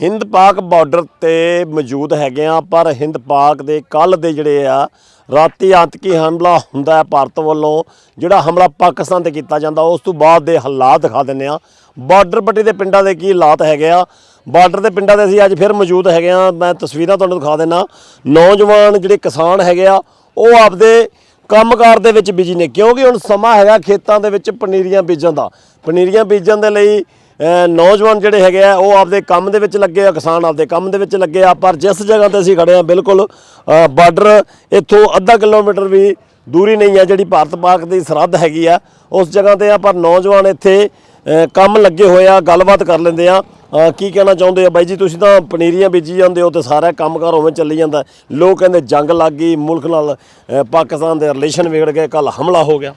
ਹਿੰਦ ਪਾਕ ਬਾਰਡਰ ਤੇ ਮੌਜੂਦ ਹੈਗੇ ਆ, ਪਰ ਹਿੰਦ ਪਾਕ ਦੇ ਕੱਲ ਦੇ ਜਿਹੜੇ ਆ, ਰਾਤੀ ਆਤਕੀ ਹਮਲਾ ਹੁੰਦਾ ਹੈ ਭਾਰਤ ਵੱਲੋਂ, ਜਿਹੜਾ ਹਮਲਾ ਪਾਕਿਸਤਾਨ ਤੇ ਕੀਤਾ ਜਾਂਦਾ, ਉਸ ਤੋਂ ਬਾਅਦ ਦੇ ਹਾਲਾਤ ਦਿਖਾ ਦਿੰਨੇ ਆ ਬਾਰਡਰ ਪੱਟੀ ਦੇ ਪਿੰਡਾਂ ਦੇ ਕੀ ਹਾਲਾਤ ਹੈਗੇ ਆ? ਬਾਰਡਰ ਦੇ ਪਿੰਡਾਂ ਦੇ ਅਸੀਂ ਅੱਜ ਫਿਰ ਮੌਜੂਦ ਹੈਗੇ ਆ ਮੈਂ ਤਸਵੀਰਾਂ ਤੁਹਾਨੂੰ ਦਿਖਾ ਦਿੰਨਾ ਨੌਜਵਾਨ ਜਿਹੜੇ ਕਿਸਾਨ ਹੈਗੇ ਆ, ਉਹ ਆਪਦੇ ਕੰਮਕਾਰ ਦੇ ਵਿੱਚ ਬਿਜ਼ੀ ਨੇ, ਕਿਉਂਕਿ ਹੁਣ ਸਮਾਂ ਹੈਗਾ ਖੇਤਾਂ ਦੇ ਵਿੱਚ ਪਨੀਰੀਆਂ ਬੀਜਣ ਦਾ। ਪਨੀਰੀਆਂ ਬੀਜਣ ਦੇ ਲਈ ਨੌਜਵਾਨ ਜਿਹੜੇ ਹੈਗੇ ਆ ਉਹ ਆਪਦੇ ਕੰਮ ਦੇ ਵਿੱਚ ਲੱਗੇ ਆ ਕਿਸਾਨ ਆਪਦੇ ਕੰਮ ਦੇ ਵਿੱਚ ਲੱਗੇ ਆ। ਪਰ ਜਿਸ ਜਗ੍ਹਾ ਤੇ ਅਸੀਂ ਖੜੇ ਆ ਬਿਲਕੁਲ ਅਹ, ਬਾਰਡਰ ਇੱਥੋਂ ਅੱਧਾ ਕਿਲੋਮੀਟਰ ਵੀ ਦੂਰੀ ਨਹੀਂ ਆ ਜਿਹੜੀ ਭਾਰਤ ਪਾਕ ਦੀ ਸਰਹੱਦ ਹੈਗੀ ਆ ਉਸ ਜਗ੍ਹਾ ਤੇ ਆ। ਪਰ ਨੌਜਵਾਨ ਇੱਥੇ ਕੰਮ ਲੱਗੇ ਹੋਏ ਆ ਗੱਲਬਾਤ ਕਰ ਲੈਂਦੇ ਆ। ਕੀ ਕਹਿਣਾ ਚਾਹੁੰਦੇ ਆ? ਬਾਈ ਜੀ ਤੁਸੀਂ ਤਾਂ ਪਨੀਰੀਆਂ ਬੀਜੀ ਜਾਂਦੇ ਹੋ ਤੇ ਸਾਰਾ ਕੰਮਕਾਰ ਉਵੇਂ ਚੱਲੀ ਜਾਂਦਾ। ਲੋਕ ਕਹਿੰਦੇ ਜੰਗ ਲੱਗ ਗਈ ਮੁਲਕ ਨਾਲ ਪਾਕਿਸਤਾਨ ਦੇ ਰਿਲੇਸ਼ਨ ਵਿਗੜ ਗਏ ਕੱਲ ਹਮਲਾ ਹੋ ਗਿਆ।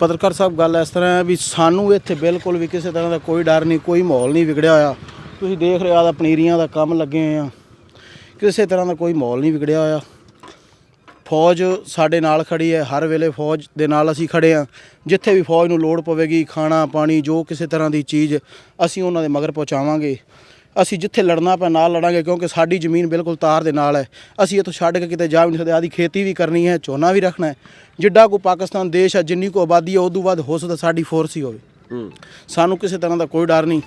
ਪੱਤਰਕਾਰ ਸਾਹਿਬ, ਗੱਲ ਇਸ ਤਰ੍ਹਾਂ ਹੈ ਵੀ ਸਾਨੂੰ ਇੱਥੇ ਬਿਲਕੁਲ ਵੀ ਕਿਸੇ ਤਰ੍ਹਾਂ ਦਾ ਕੋਈ ਡਰ ਨਹੀਂ, ਕੋਈ ਮਾਹੌਲ ਨਹੀਂ ਵਿਗੜਿਆ ਹੋਇਆ। ਤੁਸੀਂ ਦੇਖ ਰਹੇ ਆ ਆਦਾ ਪਨੀਰੀਆਂ ਦਾ ਕੰਮ ਲੱਗੇ ਹੋਏ ਆ। ਕਿਸੇ ਤਰ੍ਹਾਂ ਦਾ ਕੋਈ ਮਾਹੌਲ ਨਹੀਂ ਵਿਗੜਿਆ ਹੋਇਆ। ਫੌਜ ਸਾਡੇ ਨਾਲ ਖੜੀ ਹੈ, ਹਰ ਵੇਲੇ ਫੌਜ ਦੇ ਨਾਲ ਅਸੀਂ ਖੜੇ ਆ ਜਿੱਥੇ ਵੀ ਫੌਜ ਨੂੰ ਲੋੜ ਪਵੇਗੀ, ਖਾਣਾ, ਪਾਣੀ, ਜੋ ਕਿਸੇ ਤਰ੍ਹਾਂ ਦੀ ਚੀਜ਼ ਅਸੀਂ ਉਹਨਾਂ ਦੇ ਮਗਰ ਪਹੁੰਚਾਵਾਂਗੇ। ਅਸੀਂ ਜਿੱਥੇ ਲੜਨਾ ਪਿਆ ਨਾਲ ਲੜਾਂਗੇ ਕਿਉਂਕਿ ਸਾਡੀ ਜ਼ਮੀਨ ਬਿਲਕੁਲ ਤਾਰ ਦੇ ਨਾਲ ਹੈ। ਅਸੀਂ ਇੱਥੋਂ ਛੱਡ ਕੇ ਕਿਤੇ ਜਾ ਵੀ ਨਹੀਂ ਸਕਦੇ ਆਦੀ ਖੇਤੀ ਵੀ ਕਰਨੀ ਹੈ ਝੋਨਾ ਵੀ ਰੱਖਣਾ ਹੈ। ਜਿੱਡਾ ਕੋ ਪਾਕਿਸਤਾਨ ਦੇਸ਼ ਹੈ ਜਿੰਨੀ ਕੋ ਆਬਾਦੀ ਹੈ ਉਦੋਂ ਵੱਧ ਹੋ ਸਕਦਾ ਸਾਡੀ ਫੋਰਸ ਹੀ ਹੋਵੇ। ਸਾਨੂੰ ਕਿਸੇ ਤਰ੍ਹਾਂ ਦਾ ਕੋਈ ਡਰ ਨਹੀਂ।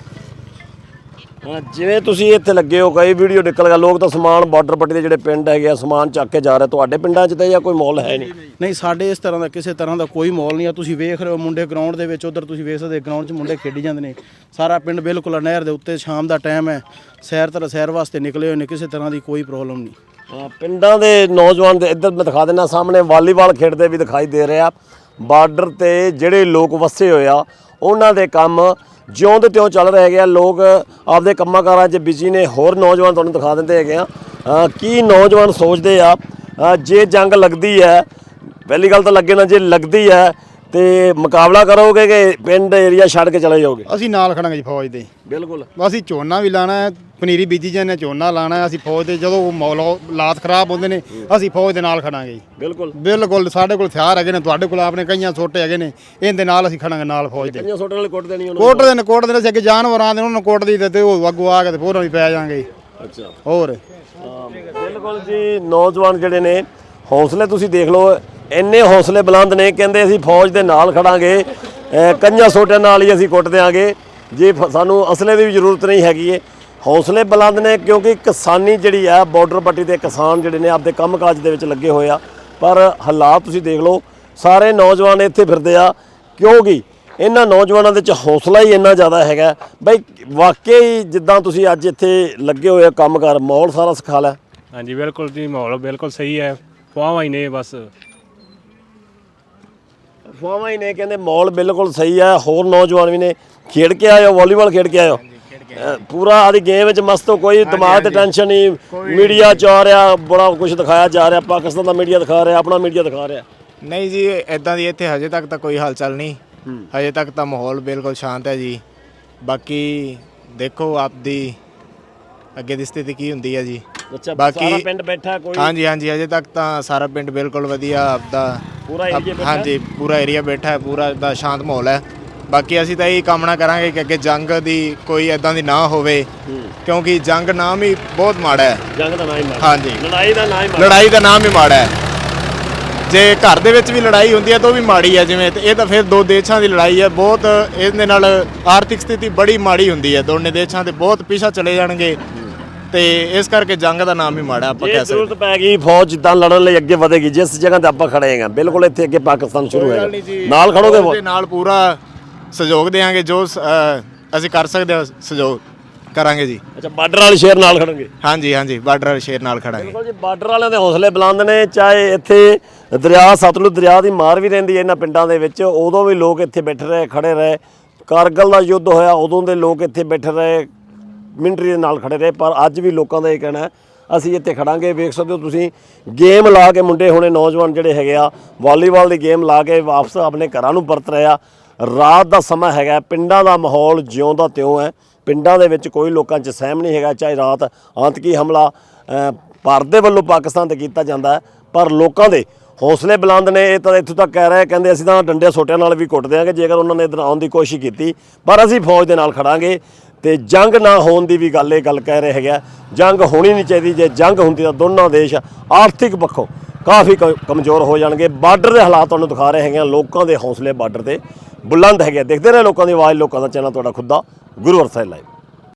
ਹਾਂ, ਜਿਵੇਂ ਤੁਸੀਂ ਇੱਥੇ ਲੱਗੇ ਹੋ ਕਈ ਵੀਡੀਓ ਨਿਕਲ ਗਿਆ ਲੋਕ ਤਾਂ ਸਮਾਨ ਬਾਰਡਰ ਪੱਟੀ ਦੇ ਜਿਹੜੇ ਪਿੰਡ ਹੈਗੇ ਆ ਸਮਾਨ ਚੱਕ ਕੇ ਜਾ ਰਹੇ ਤੁਹਾਡੇ ਪਿੰਡਾਂ 'ਚ ਤਾਂ ਜਾਂ ਕੋਈ ਮੌਲ ਹੈ ਨਹੀਂ? ਨਹੀਂ ਸਾਡੇ ਇਸ ਤਰ੍ਹਾਂ ਦਾ ਕਿਸੇ ਤਰ੍ਹਾਂ ਦਾ ਕੋਈ ਮਾਹੌਲ ਨਹੀਂ ਆ। ਤੁਸੀਂ ਵੇਖ ਰਹੇ ਹੋ ਮੁੰਡੇ ਗਰਾਊਂਡ ਦੇ ਵਿੱਚ ਉਧਰ ਤੁਸੀਂ ਵੇਖ ਸਕਦੇ ਗਰਾਊਂਡ 'ਚ ਮੁੰਡੇ ਖੇਡੀ ਜਾਂਦੇ ਨੇ। ਸਾਰਾ ਪਿੰਡ ਬਿਲਕੁਲ ਨਹਿਰ ਦੇ ਉੱਤੇ ਸ਼ਾਮ ਦਾ ਟਾਈਮ ਹੈ। ਸੈਰ ਤਰ ਸੈਰ ਵਾਸਤੇ ਨਿਕਲੇ ਹੋਏ ਨੇ ਕਿਸੇ ਤਰ੍ਹਾਂ ਦੀ ਕੋਈ ਪ੍ਰੋਬਲਮ ਨਹੀਂ। ਹਾਂ, ਪਿੰਡਾਂ ਦੇ ਨੌਜਵਾਨ ਦੇ ਇੱਧਰ ਮੈਂ ਦਿਖਾ ਦਿੰਦਾ ਸਾਹਮਣੇ ਵਾਲੀਬਾਲ ਖੇਡਦੇ ਵੀ ਦਿਖਾਈ ਦੇ ਰਿਹਾ। ਬਾਰਡਰ ਤੇ ਜਿਹੜੇ ਲੋਕ ਵਸੇ ਹੋਏ ਆ ਉਹਨਾਂ ਦੇ ਕੰਮ ਜਿਉਂ ਦੇ ਤਿਉਂ ਚੱਲ ਰਹੇ ਹੈਗੇ ਆ, ਲੋਕ ਆਪਦੇ ਕੰਮਾਂ ਕਾਰਾਂ 'ਚ ਬਿਜ਼ੀ ਨੇ, ਹੋਰ ਨੌਜਵਾਨ ਤੁਹਾਨੂੰ ਦਿਖਾ ਦਿੰਦੇ ਹੈਗੇ ਆ। ਕੀ ਨੌਜਵਾਨ ਸੋਚਦੇ ਆ? ਜੇ ਜੰਗ ਲੱਗਦੀ ਹੈ, ਪਹਿਲੀ ਗੱਲ ਤਾਂ ਲੱਗੇ ਨਾ, ਜੇ ਲੱਗਦੀ ਹੈ ਤੇ ਮੁਕਾਬਲਾ ਕਰੋਗੇ ਕਿ ਪਿੰਡ ਏਰੀਆ ਛੱਡ ਕੇ ਚਲੇ ਜਾਓਗੇ? ਅਸੀਂ ਨਾਲ ਖੜਾਂਗੇ ਜੀ ਫੌਜ ਦੇ। ਬਿਲਕੁਲ। ਅਸੀਂ ਝੋਨਾ ਵੀ ਲਾਣਾ ਹੈ ਪਨੀਰੀ ਬੀਜੀ ਜਾਂਦੇ ਝੋਨਾ ਲਾਣਾ ਹੈ ਅਸੀਂ ਫੌਜ ਦੇ ਜਦੋਂ ਮੌਲ ਲਾਤ ਖਰਾਬ ਹੁੰਦੇ ਨੇ ਅਸੀਂ ਫੌਜ ਦੇ ਨਾਲ ਖੜਾਂਗੇ ਜੀ। ਬਿਲਕੁਲ। ਬਿਲਕੁਲ ਸਾਡੇ ਕੋਲ ਹਥਿਆਰ ਹੈਗੇ ਨੇ ਤੁਹਾਡੇ ਕੋਲ ਆਪਣੇ ਕਈਆਂ ਛੋਟੇ ਹੈਗੇ ਨੇ ਇਹਦੇ ਨਾਲ ਅਸੀਂ ਖੜਾਂਗੇ ਨਾਲ ਫੌਜ ਦੇ। ਕੰਨਾਂ ਸੋਟਣ ਵਾਲੇ ਕੁੱਟ ਦੇਣੀ ਉਹਨਾਂ ਕੋਟ ਦੇ ਨੇ ਕੋਟ ਦੇ ਨੇ ਅਸੀਂ ਅੱਗੇ ਜਾਨਵਰਾਂ ਦੇ ਉਹਨਾਂ ਨੂੰ ਕੋਟ ਦੀ ਤੇ ਉਹ ਅੱਗੋਂ ਆ ਕੇ ਤੇ ਫੋਰਨ ਵੀ ਪੈ ਜਾਾਂਗੇ। ਅੱਛਾ। ਹੋਰ? ਬਿਲਕੁਲ ਜੀ ਨੌਜਵਾਨ ਜਿਹੜੇ ਨੇ ਹੌਸਲੇ ਤੁਸੀਂ ਦੇਖ ਲਓ ਇੰਨੇ ਹੌਸਲੇ ਬੁਲੰਦ ਨੇ ਕਹਿੰਦੇ ਅਸੀਂ ਫੌਜ ਦੇ ਨਾਲ ਖੜਾਂਗੇ, ਅਹ ਸੋਟਿਆਂ ਨਾਲ ਹੀ ਅਸੀਂ ਕੁੱਟ ਦਿਆਂਗੇ। ਜੇ ਫ- ਸਾਨੂੰ ਅਸਲੇ ਦੀ ਵੀ ਜ਼ਰੂਰਤ ਨਹੀਂ ਹੈਗੀ ਏ। ਹੌਸਲੇ ਬੁਲੰਦ ਨੇ ਕਿਉਂਕਿ ਕਿਸਾਨੀ ਜਿਹੜੀ ਆ ਬਾਰਡਰ ਪੱਟੀ ਦੇ ਕਿਸਾਨ ਜਿਹੜੇ ਨੇ ਆਪਦੇ ਕੰਮਕਾਜ ਦੇ ਵਿੱਚ ਲੱਗੇ ਹੋਏ ਆ। ਪਰ ਹਾਲਾਤ ਤੁਸੀਂ ਦੇਖ ਲਓ, ਸਾਰੇ ਨੌਜਵਾਨ ਇੱਥੇ ਫਿਰਦੇ ਆ। ਕਿਉਂਕਿ ਇਹਨਾਂ ਨੌਜਵਾਨਾਂ ਦੇ ਵਿੱਚ ਹੌਸਲਾ ਹੀ ਇੰਨਾ ਜ਼ਿਆਦਾ ਹੈਗਾ। ਬਈ, ਵਾਕਈ ਜਿੱਦਾਂ ਤੁਸੀਂ ਅੱਜ ਇੱਥੇ ਲੱਗੇ ਹੋਏ ਆ ਕੰਮਕਾਰ, ਮਾਹੌਲ ਸਾਰਾ ਸਿਖਾ ਹਾਂਜੀ, ਬਿਲਕੁਲ ਜੀ, ਮਾਹੌਲ ਬਿਲਕੁਲ ਸਹੀ ਹੈ। ਫੁਆਵਾਂ ਹੀ ਨੇ ਬਸ। ਫੁਆਵਾਂ ਹੀ ਨੇ ਕਹਿੰਦੇ ਮਾਹੌਲ ਬਿਲਕੁਲ ਸਹੀ ਹੈ ਹੋਰ ਨੌਜਵਾਨ ਵੀ ਨੇ। ਖੇਡ ਕੇ ਆਇਓ ਵਾਲੀਬਾਲ ਖੇਡ ਕੇ ਆਇਓ। ਪੂਰਾ ਆਦੀ ਗੇਮ ਵਿੱਚ ਮਸਤ ਹੋ ਕੋਈ ਦਿਮਾਗ ਤੇ ਟੈਨਸ਼ਨ ਨਹੀਂ ਮੀਡੀਆ ਚ ਆ ਰਿਹਾ ਬੜਾ ਕੁਝ ਦਿਖਾਇਆ ਜਾ ਰਿਹਾ ਪਾਕਿਸਤਾਨ ਦਾ ਮੀਡੀਆ ਦਿਖਾ ਰਿਹਾ ਆਪਣਾ ਮੀਡੀਆ ਦਿਖਾ ਰਿਹਾ। ਨਹੀਂ ਜੀ ਇਦਾਂ ਦੀ ਇੱਥੇ ਹਜੇ ਤੱਕ ਤਾਂ ਕੋਈ ਹਲਚਲ ਨਹੀਂ। ਹਜੇ ਤੱਕ ਤਾਂ ਮਾਹੌਲ ਬਿਲਕੁਲ ਸ਼ਾਂਤ ਹੈ ਜੀ। ਬਾਕੀ ਦੇਖੋ ਆਪਦੀ ਅੱਗੇ ਦੀ ਸਥਿਤੀ ਕੀ ਹੁੰਦੀ ਹੈ ਜੀ। ਅੱਛਾ ਬਾਕੀ- ਸਾਰਾ ਪਿੰਡ ਬੈਠਾ ਕੋਈ ਹਾਂਜੀ ਹਾਂਜੀ ਹਜੇ ਤੱਕ ਤਾਂ ਸਾਰਾ ਪਿੰਡ ਬਿਲਕੁਲ ਵਧੀਆ ਆਪਦਾ ਪੂਰਾ ਏਰੀਆ ਬੈਠਾ? ਹਾਂਜੀ ਪੂਰਾ ਏਰੀਆ ਬੈਠਾ ਹੈ ਪੂਰਾ ਦਾ ਸ਼ਾਂਤ ਮਾਹੌਲ ਹੈ। ਬਾਕੀ ਅਸੀਂ ਤਾਂ ਇਹ ਕਾਮਨਾ ਕਰਾਂਗੇ ਕਿ ਅੱਗੇ ਜੰਗ ਦੀ ਕੋਈ ਇਦਾਂ ਦੀ ਨਾ ਹੋਵੇ ਕਿਉਂਕਿ ਜੰਗ ਨਾਮ ਹੀ ਬਹੁਤ ਮਾੜਾ ਹੈ। ਜੰਗ ਦਾ ਨਾਂ ਹੀ ਮਾੜਾ ਹਾਂਜੀ। ਲੜਾਈ ਦਾ ਨਾਂ ਹੀ ਮਾੜਾ ਲੜਾਈ ਦਾ ਨਾਮ ਹੀ ਮਾੜਾ ਹੈ। ਜੇ ਘਰ ਦੇ ਵਿੱਚ ਵੀ ਲੜਾਈ ਹੁੰਦੀ ਹੈ ਤਾਂ ਉਹ ਵੀ ਮਾੜੀ ਹੈ ਜਿਵੇਂ ਇਹ ਤਾਂ ਫਿਰ ਦੋ ਦੇਸ਼ਾਂ ਦੀ ਲੜਾਈ ਹੈ ਬਹੁਤ ਇਹਦੇ ਨਾਲ ਆਰਥਿਕ ਸਥਿਤੀ ਬੜੀ ਮਾੜੀ ਹੁੰਦੀ ਹੈ। ਦੋਨੇ ਦੇਸ਼ਾਂ ਦੇ ਬਹੁਤ ਪਿਛਾ ਚਲੇ ਜਾਣਗੇ। ਤੇ ਇਸ ਕਰਕੇ ਜੰਗ ਦਾ ਨਾਮ ਹੀ ਮਾੜਾ ਆਪਾਂ ਜੇ ਕਹਿ ਸਕਦੇ ਜ਼ਰੂਰਤ ਪੈ ਗਈ ਫੌਜ ਜਿੱਦਾਂ ਲੜਨ ਲਈ ਅੱਗੇ ਵਧੇਗੀ ਜਿਸ ਜਗ੍ਹਾ ਤੇ ਆਪਾਂ ਖੜੇ ਹੈਗਾ ਬਿਲਕੁਲ ਇੱਥੇ ਅੱਗੇ ਪਾਕਿਸਤਾਨ ਸ਼ੁਰੂ ਜੀ। ਨਾਲ ਖੜੋਗੇ ਉਹਦੇ ਨਾਲ ਪੂਰਾ ਸਹਿਯੋਗ ਦੇਵਾਂਗੇ ਜੋ ਸ- ਅਸੀਂ ਕਰ ਸਕਦੇ ਹਾਂ ਸਹਿਯੋਗ ਕਰਾਂਗੇ ਜੀ। ਅੱਛਾ ਬਾਰਡਰ ਵਾਲੇ ਸ਼ੇਰ ਨਾਲ ਖੜਨਗੇ? ਹਾਂਜੀ ਹਾਂਜੀ ਬਾਰਡਰ ਸ਼ੇਰ ਨਾਲ ਖੜਾਂਗੇ। ਬਿਲਕੁਲ ਜੀ ਬਾਰਡਰ ਵਾਲਿਆਂ ਦੇ ਹੌਸਲੇ ਬੁਲੰਦ ਨੇ ਚਾਹੇ ਇੱਥੇ ਦਰਿਆ ਸਤਲੁਜ ਦਰਿਆ ਦੀ ਮਾਰ ਵੀ ਰਹਿੰਦੀ ਹੈ ਇਹਨਾਂ ਪਿੰਡਾਂ ਦੇ ਵਿੱਚ ਉਦੋਂ ਵੀ ਲੋਕ ਇੱਥੇ ਬੈਠੇ ਰਹੇ ਖੜੇ ਰਹੇ। ਕਾਰਗਲ ਦਾ ਯੁੱਧ ਹੋਇਆ ਉਦੋਂ ਦੇ ਲੋਕ ਇੱਥੇ ਬੈਠੇ ਰਹੇ। ਮਿਲਟਰੀ ਦੇ ਨਾਲ ਖੜੇ ਰਹੇ ਪਰ ਅੱਜ ਵੀ ਲੋਕਾਂ ਦਾ ਇਹ ਕਹਿਣਾ ਹੈ, ਅਸੀਂ ਇੱਥੇ ਖੜਾਂਗੇ ਵੇਖ ਸਕਦੇ ਹੋ ਤੁਸੀਂ ਗੇਮ ਲਾ ਕੇ ਮੁੰਡੇ ਹੁਣੇ ਨੌਜਵਾਨ ਜਿਹੜੇ ਹੈਗੇ ਆ ਵਾਲੀਬਾਲ ਦੀ ਗੇਮ ਲਾ ਕੇ ਵਾਪਸ ਆਪਣੇ ਘਰਾਂ ਨੂੰ ਪਰਤ ਰਹੇ ਆ। ਰਾਤ ਦਾ ਸਮਾਂ ਹੈਗਾ ਪਿੰਡਾਂ ਦਾ ਮਾਹੌਲ ਜਿਉਂ ਦਾ ਤਿਉਂ ਹੈ ਪਿੰਡਾਂ ਦੇ ਵਿੱਚ ਕੋਈ ਲੋਕਾਂ 'ਚ ਸਹਿਮ ਨਹੀਂ ਹੈਗਾ ਚਾਹੇ ਰਾਤ ਆਤਕੀ ਹਮਲਾ ਭਾਰਤ ਦੇ ਵੱਲੋਂ ਪਾਕਿਸਤਾਨ ਤੇ ਕੀਤਾ ਜਾਂਦਾ ਹੈ ਪਰ ਲੋਕਾਂ ਦੇ ਹੌਸਲੇ ਬੁਲੰਦ ਨੇ ਇਹ ਤਾਂ ਇੱਥੋਂ ਤੱਕ ਕਹਿ ਰਹੇ ਕਹਿੰਦੇ ਅਸੀਂ ਤਾਂ ਡੰਡੇ ਸੋਟਿਆਂ ਨਾਲ ਵੀ ਕੁੱਟ ਦਿਆਂਗੇ ਜੇਕਰ ਉਹਨਾਂ ਨੇ ਇੱਧਰ ਆਉਣ ਦੀ ਕੋਸ਼ਿਸ਼ ਕੀਤੀ ਪਰ ਅਸੀਂ ਫੌਜ ਦੇ ਨਾਲ ਖੜਾਂਗੇ ਤੇ ਜੰਗ ਨਾ ਹੋਣ ਦੀ ਵੀ ਗੱਲ ਇਹ ਗੱਲ ਕਹਿ ਰਹੇ ਹੈਗਾ ਜੰਗ ਹੋਣੀ ਨਹੀਂ ਚਾਹੀਦੀ ਜੇ ਜੰਗ ਹੁੰਦੀ ਤਾਂ ਦੋਨੋਂ ਦੇਸ਼ ਆਰਥਿਕ ਪੱਖੋਂ ਕਾਫੀ ਕ- ਕਮਜ਼ੋਰ ਹੋ ਜਾਣਗੇ। ਬਾਰਡਰ ਦੇ ਹਾਲਾਤ ਤੁਹਾਨੂੰ ਦਿਖਾ ਰਹੇ ਹੈਗੇ ਆ, ਲੋਕਾਂ ਦੇ ਹੌਸਲੇ ਬਾਰਡਰ ਤੇ ਬੁਲੰਦ ਹੈਗੇ ਆ। ਦੇਖਦੇ ਰਹੇ ਲੋਕਾਂ ਦੀ ਆਵਾਜ਼ ਲੋਕਾਂ ਦਾ ਚੈਨਲ ਤੁਹਾਡਾ ਖੁੱਦਾ ਗੁਰੂ ਅਰਸਾਈ ਲਾਈਵ